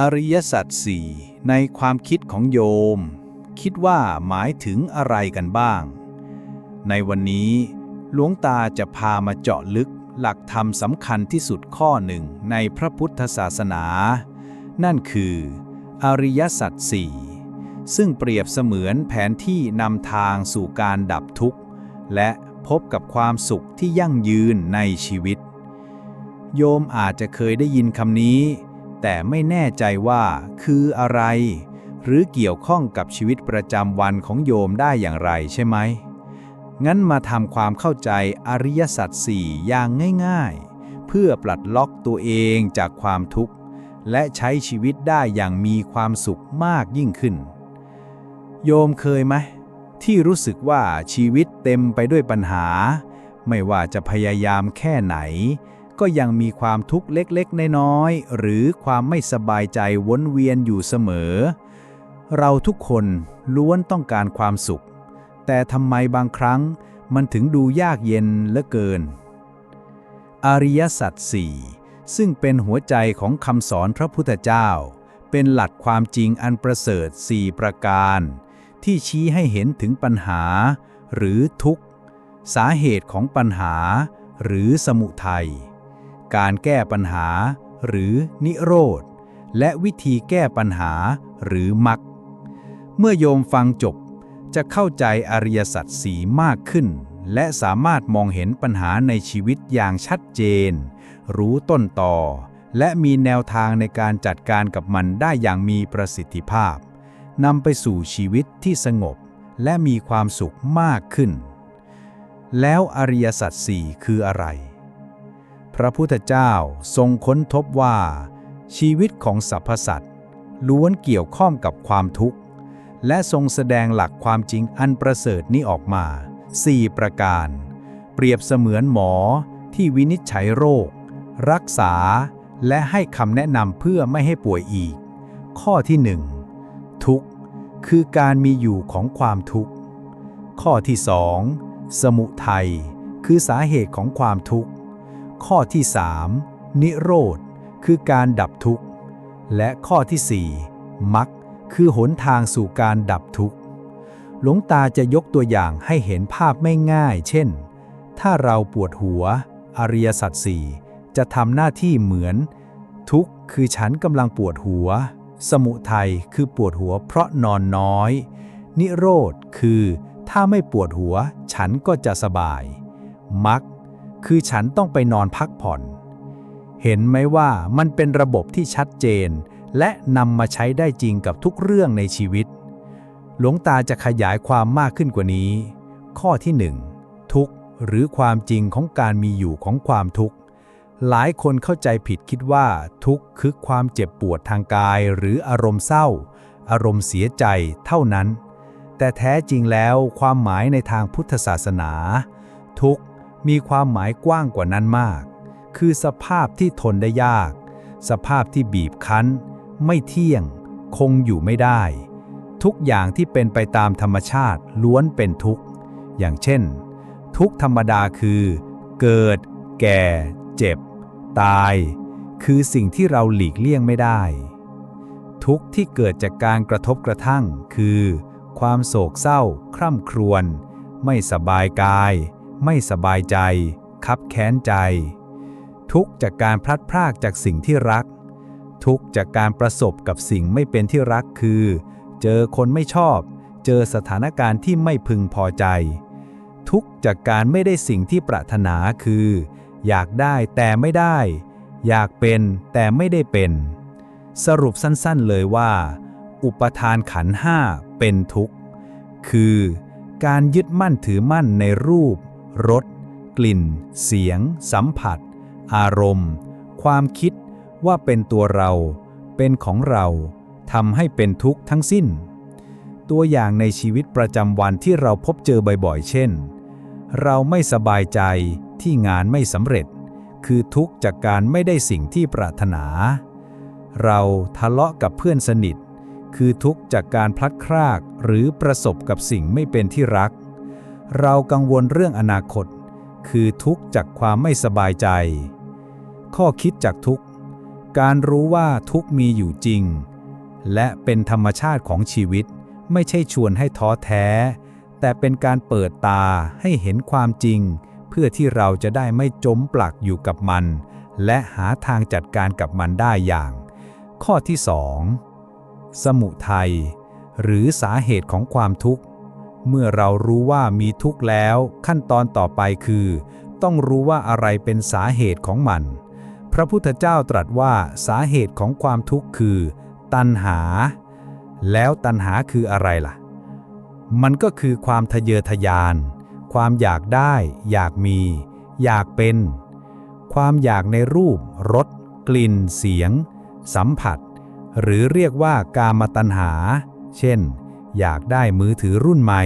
อริยสัจสี่ในความคิดของโยม คิดว่าหมายถึงอะไรกันบ้าง ในวันนี้หลวงตาจะพามาเจาะลึกหลักธรรมสำคัญที่สุดข้อหนึ่งในพระพุทธศาสนา นั่นคือ อริยสัจสี่ซึ่งเปรียบเสมือนแผนที่นำทางสู่การดับทุกข์ และพบกับความสุขที่ยั่งยืนในชีวิต โยมอาจจะเคยได้ยินคำนี้ แต่ไม่แน่ใจว่าคืออะไร หรือเกี่ยวข้องกับชีวิตประจำวันของโยมได้อย่างไรใช่ไหม งั้นมาทำความเข้าใจอริยสัจสี่อย่างง่ายๆ เพื่อปลัดล็อกตัวเองจากความทุกข์ และใช้ชีวิตได้อย่างมีความสุขมากยิ่งขึ้น โยมเคยไหมที่รู้สึกว่าชีวิตเต็มไปด้วยปัญหา ไม่ว่าจะพยายามแค่ไหน ก็ยังมีความทุกข์เล็กๆ น้อยๆ หรือความไม่สบายใจวนเวียนอยู่เสมอ เราทุกคนล้วนต้องการความสุข แต่ทำไมบางครั้งมันถึงดูยากเย็นเหลือเกิน อริยสัจสี่ซึ่งเป็นหัวใจของคำสอนพระพุทธเจ้า เป็นหลักความจริงอันประเสริฐสี่ประการ ที่ชี้ให้เห็นถึงปัญหา หรือทุกข์ สาเหตุของปัญหา หรือสมุทัย การแก้ปัญหา หรือนิโรธ และวิธีแก้ปัญหาหรือมรรคเมื่อโยมฟังจบจะเข้าใจอริยสัจสีมากขึ้น และสามารถมองเห็นปัญหาในชีวิตอย่างชัดเจน รู้ต้นต่อ และมีแนวทางในการจัดการกับมันได้อย่างมีประสิทธิภาพนำไปสู่ชีวิตที่สงบและมีความสุขมากขึ้น แล้วอริยสัจสี่คืออะไร พระพุทธเจ้าทรงค้นพบว่า ชีวิตของสรรพสัตว์ล้วนเกี่ยวข้องกับความทุกข์ และทรงแสดงหลักความจริงอันประเสริฐนี้ออกมา 4 ประการ เปรียบเสมือนหมอที่วินิจฉัยโรค รักษาและให้คำแนะนำเพื่อไม่ให้ป่วยอีก ข้อที่ 1 ทุกข์ คือการมีอยู่ของความทุกข์ ข้อที่ 2 สมุทัยคือสาเหตุของความทุกข์ ข้อที่ 3 นิโรธ คือการดับทุกข์ และข้อที่ 4มรรคคือหนทางสู่การดับทุกข์ หลวงตาจะยกตัวอย่างให้เห็นภาพไม่ง่าย เช่น ถ้าเราปวดหัว อริยสัจสี่จะทำหน้าที่เหมือน ทุกข์คือฉันกำลังปวดหัว สมุทัยคือปวดหัวเพราะนอนน้อย นิโรธคือ ถ้าไม่ปวดหัว ฉันก็จะสบายมรร คือฉันต้องไปนอนพักผ่อน เห็นไหมว่ามันเป็นระบบที่ชัดเจน และนำมาใช้ได้จริงกับทุกเรื่องในชีวิต หลวงตาจะขยายความมากขึ้นกว่านี้ ข้อที่หนึ่งทุกหรือความจริงของการมีอยู่ของความทุกข์ หลายคนเข้าใจผิดคิดว่า ทุกข์คือความเจ็บปวดทางกายหรืออารมณ์เศร้า อารมณ์เสียใจเท่านั้น แต่แท้จริงแล้วความหมายในทางพุทธศาสนา ทุกข์ มีความหมายกว้างกว่านั้นมาก คือสภาพที่ทนได้ยาก สภาพที่บีบคั้น ไม่เที่ยง คงอยู่ไม่ได้ ทุกอย่างที่เป็นไปตามธรรมชาติล้วนเป็นทุกข์ อย่างเช่น ทุกธรรมดาคือ เกิด แก่ เจ็บ ตาย คือสิ่งที่เราหลีกเลี่ยงไม่ได้ ทุกที่เกิดจากการกระทบกระทั่งคือ ความโศกเศร้า คร่ำครวญ ไม่สบายกาย ไม่สบายใจ คับแค้นใจ ทุกจากการพลัดพรากจากสิ่งที่รัก ทุกจากการประสบกับสิ่งไม่เป็นที่รักคือ เจอคนไม่ชอบ เจอสถานการณ์ที่ไม่พึงพอใจ ทุกจากการไม่ได้สิ่งที่ปรารถนาคือ อยากได้แต่ไม่ได้ อยากเป็นแต่ไม่ได้เป็น สรุปสั้นๆเลยว่า อุปทานขันห้าเป็นทุกข์ คือการยึดมั่นถือมั่นในรูป รส กลิ่น เสียง สัมผัส อารมณ์ ความคิดว่าเป็นตัวเรา เป็นของเราทำให้เป็นทุกข์ทั้งสิ้น ตัวอย่างในชีวิตประจำวันที่เราพบเจอบ่อยๆ เช่น เราไม่สบายใจที่งานไม่สำเร็จ คือทุกข์จากการไม่ได้สิ่งที่ปรารถนา เราทะเลาะกับเพื่อนสนิท คือทุกข์จากการพลัดพรากหรือประสบกับสิ่งไม่เป็นที่รัก เรากังวลเรื่องอนาคต คือทุกข์จากความไม่สบายใจ ข้อคิดจากทุกข์ การรู้ว่าทุกข์มีอยู่จริง และเป็นธรรมชาติของชีวิต ไม่ใช่ชวนให้ท้อแท้ แต่เป็นการเปิดตาให้เห็นความจริง เพื่อที่เราจะได้ไม่จมปลักอยู่กับมัน และหาทางจัดการกับมันได้อย่าง ข้อที่ 2 สมุทัยหรือสาเหตุของความทุกข์ เมื่อเรารู้ว่ามีทุกข์แล้ว ขั้นตอนต่อไปคือ ต้องรู้ว่าอะไรเป็นสาเหตุของมัน พระพุทธเจ้าตรัสว่าสาเหตุของความทุกข์คือ ตัณหา แล้วตัณหาคืออะไรล่ะ มันก็คือความทะเยอทะยาน ความอยากได้ อยากมี อยากเป็น ความอยากในรูปรสกลิ่น เสียง สัมผัส หรือเรียกว่ากามตัณหา เช่น อยากได้มือถือรุ่นใหม่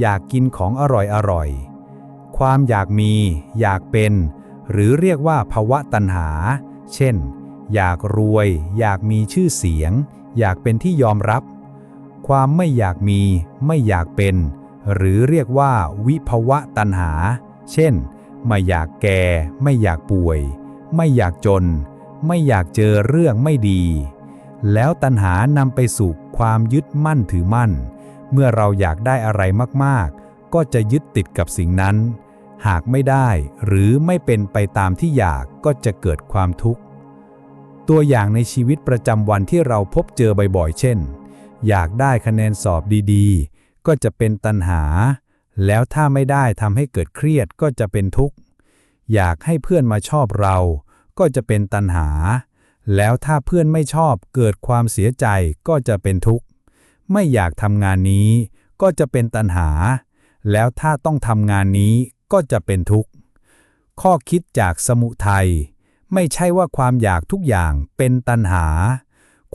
อยากกินของอร่อยอร่อย ความอยากมี อยากเป็น หรือเรียกว่าภวะตัณหา เช่น อยากรวย อยากมีชื่อเสียง อยากเป็นที่ยอมรับ ความไม่อยากมี ไม่อยากเป็น หรือเรียกว่าวิภวะตัณหา เช่น ไม่อยากแก่ ไม่อยากป่วย ไม่อยากจน ไม่อยากเจอเรื่องไม่ดี แล้วตัณหานำไปสู่ความยึดมั่นถือมั่น เมื่อเราอยากได้อะไรมากๆ ก็จะยึดติดกับสิ่งนั้น หากไม่ได้หรือไม่เป็นไปตามที่อยากก็จะเกิดความทุกข์ ตัวอย่างในชีวิตประจำวันที่เราพบเจอบ่อยๆ เช่น อยากได้คะแนนสอบดีๆ ก็จะเป็นตัณหา แล้วถ้าไม่ได้ทำให้เกิดเครียดก็จะเป็นทุกข์ อยากให้เพื่อนมาชอบเรา ก็จะเป็นตัณหา แล้วถ้าเพื่อนไม่ชอบเกิดความเสียใจก็จะเป็นทุกข์ ไม่อยากทำงานนี้ ก็จะเป็นตัณหา แล้วถ้าต้องทำงานนี้ก็จะเป็นทุกข์ ข้อคิดจากสมุทัยไม่ใช่ว่าความอยากทุกอย่างเป็นตัณหา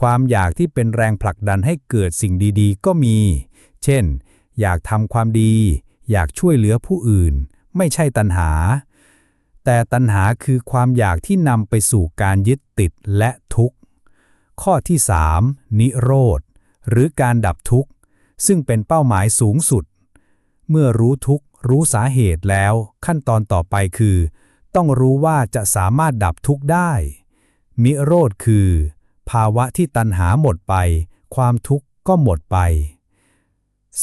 ความอยากที่เป็นแรงผลักดันให้เกิดสิ่งดีๆ ก็มี เช่น อยากทำความดี อยากช่วยเหลือผู้อื่น ไม่ใช่ตัณหา แต่ตัณหาคือความอยากที่นำไปสู่การยึดติดและทุกข์ ข้อที่ 3 นิโรธ หรือการดับทุกข์ ซึ่งเป็นเป้าหมายสูงสุด เมื่อรู้ทุกข์รู้สาเหตุแล้ว ขั้นตอนต่อไปคือ ต้องรู้ว่าจะสามารถดับทุกข์ได้ นิโรธคือ ภาวะที่ตัณหาหมดไป ความทุกข์ก็หมดไป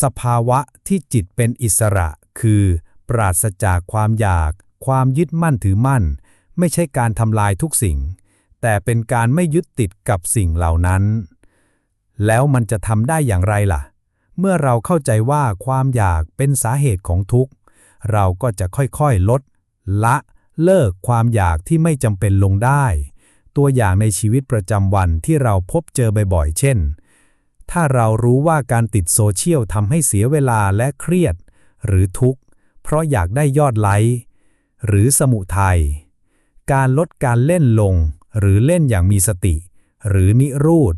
สภาวะที่จิตเป็นอิสระคือ ปราศจากความอยาก ความยึดมั่นถือมั่น ไม่ใช่การทำลายทุกสิ่ง แต่เป็นการไม่ยึดติดกับสิ่งเหล่านั้น แล้วมันจะทำได้อย่างไรล่ะ เมื่อเราเข้าใจว่าความอยากเป็นสาเหตุของทุกข์ เราก็จะค่อยๆลด ละเลิกความอยากที่ไม่จำเป็นลงได้ ตัวอย่างในชีวิตประจำวันที่เราพบเจอบ่อยๆ เช่น ถ้าเรารู้ว่าการติดโซเชียลทำให้เสียเวลาและเครียด หรือทุกข์ เพราะอยากได้ยอดไลค์ หรือสมุทัย การลดการเล่นลง หรือเล่นอย่างมีสติ หรือนิรูด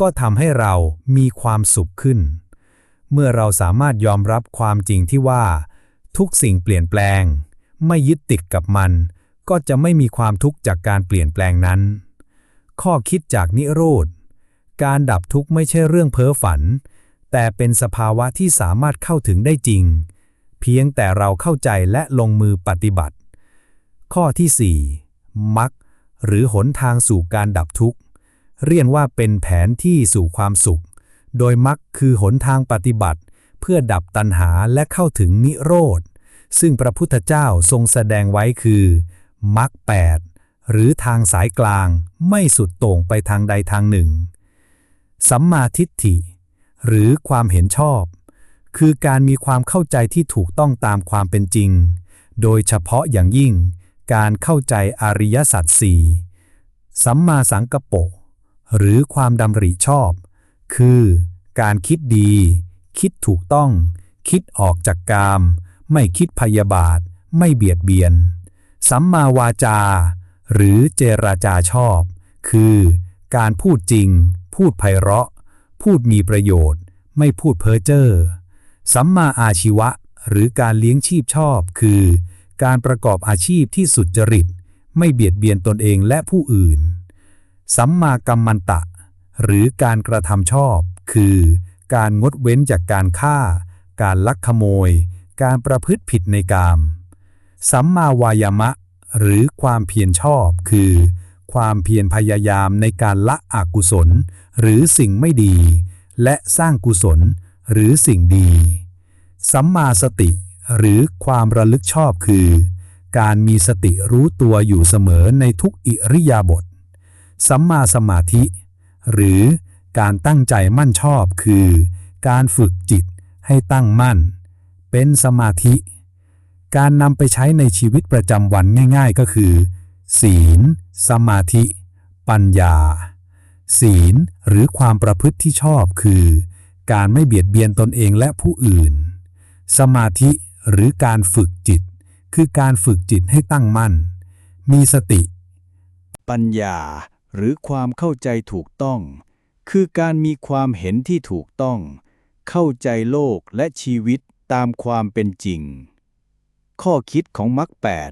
ก็ทำให้เรามีความสุขขึ้น เมื่อเราสามารถยอมรับความจริงที่ว่า ทุกสิ่งเปลี่ยนแปลง ไม่ยึดติดกับมัน ก็จะไม่มีความทุกข์จากการเปลี่ยนแปลงนั้น ข้อคิดจากนิโรธการดับทุกข์ไม่ใช่เรื่องเพ้อฝัน แต่เป็นสภาวะที่สามารถเข้าถึงได้จริง เพียงแต่เราเข้าใจและลงมือปฏิบัติ ข้อที่ 4. มักหรือหนทางสู่การดับทุกข์ เรียกว่าเป็นแผนที่สู่ความสุข โดยมักคือหนทางปฏิบัติ เพื่อดับตัณหาและเข้าถึงนิโรธ ซึ่งพระพุทธเจ้าทรงแสดงไว้คือมักแปดหรือทางสายกลางไม่สุดโต่งไปทางใดทางหนึ่ง สัมมาทิฏฐิ หรือความเห็นชอบ คือการมีความเข้าใจที่ถูกต้องตามความเป็นจริง โดยเฉพาะอย่างยิ่ง การเข้าใจอริยสัจสี่สัมมาสังกปะหรือความดำริชอบ คือการคิดดี คิดถูกต้อง คิดออกจากกาม ไม่คิดพยาบาท ไม่เบียดเบียน สัมมาวาจา หรือเจราจาชอบ คือการพูดจริง พูดไพเราะ พูดมีประโยชน์ ไม่พูดเพ้อเจ้อสัมมาอาชีวะ หรือการเลี้ยงชีพชอบ คือ การประกอบอาชีพที่สุจริต ไม่เบียดเบียนตนเองและผู้อื่น สัมมากัมมันตะ หรือการกระทำชอบ คือ การงดเว้นจากการฆ่า การลักขโมย การประพฤติผิดในกาม สัมมาวายามะ หรือความเพียรชอบ คือ ความเพียรพยายามในการละอกุศล หรือสิ่งไม่ดี และสร้างกุศล หรือสิ่งดี สัมมาสติ หรือความระลึกชอบคือ การมีสติรู้ตัวอยู่เสมอในทุกอิริยาบถสัมมาสมาธิ หรือการตั้งใจมั่นชอบคือ การฝึกจิตให้ตั้งมั่น เป็นสมาธิ การนำไปใช้ในชีวิตประจำวันง่ายๆก็คือ ศีล สมาธิ ปัญญา ศีล หรือความประพฤติที่ชอบคือ การไม่เบียดเบียนตนเองและผู้อื่น สมาธิ หรือการฝึกจิต คือการฝึกจิตให้ตั้งมั่น มีสติ ปัญญาหรือความเข้าใจถูกต้อง คือการมีความเห็นที่ถูกต้อง เข้าใจโลกและชีวิตตามความเป็นจริง ข้อคิดของมรรคแปด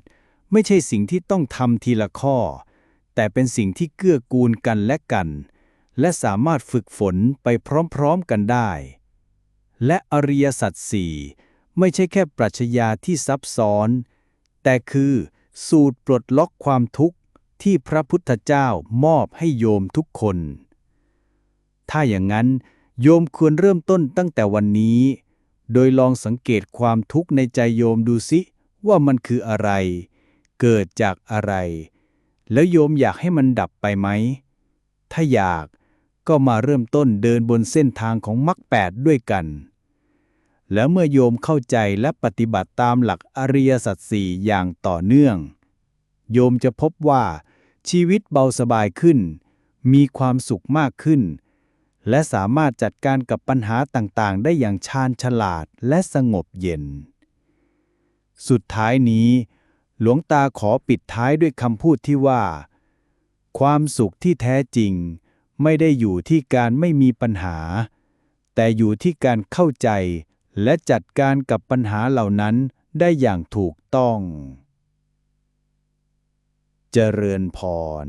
ไม่ใช่สิ่งที่ต้องทำทีละข้อ แต่เป็นสิ่งที่เกื้อกูลกันและกัน และสามารถฝึกฝนไปพร้อมๆกันได้ และอริยสัจสี่ ไม่ใช่แค่ปรัชญาที่ซับซ้อน แต่คือสูตรปลดล็อกความทุกข์ที่พระพุทธเจ้ามอบให้โยมทุกคน ถ้าอย่างนั้น โยมควรเริ่มต้นตั้งแต่วันนี้ โดยลองสังเกตความทุกข์ในใจโยมดูสิว่ามันคืออะไร เกิดจากอะไร แล้วโยมอยากให้มันดับไปไหม ถ้าอยากก็มาเริ่มต้นเดินบนเส้นทางของมรรคแปดด้วยกัน แล้วเมื่อโยมเข้าใจและปฏิบัติตามหลักอริยสัจสี่อย่างต่อเนื่อง โยมจะพบว่า ชีวิตเบาสบายขึ้น มีความสุขมากขึ้น และสามารถจัดการกับปัญหาต่างๆ ได้อย่างชาญฉลาดและสงบเย็น สุดท้ายนี้ หลวงตาขอปิดท้ายด้วยคำพูดที่ว่า ความสุขที่แท้จริง ไม่ได้อยู่ที่การไม่มีปัญหา แต่อยู่ที่การเข้าใจ และจัดการกับปัญหาเหล่านั้นได้อย่างถูกต้อง เจริญพร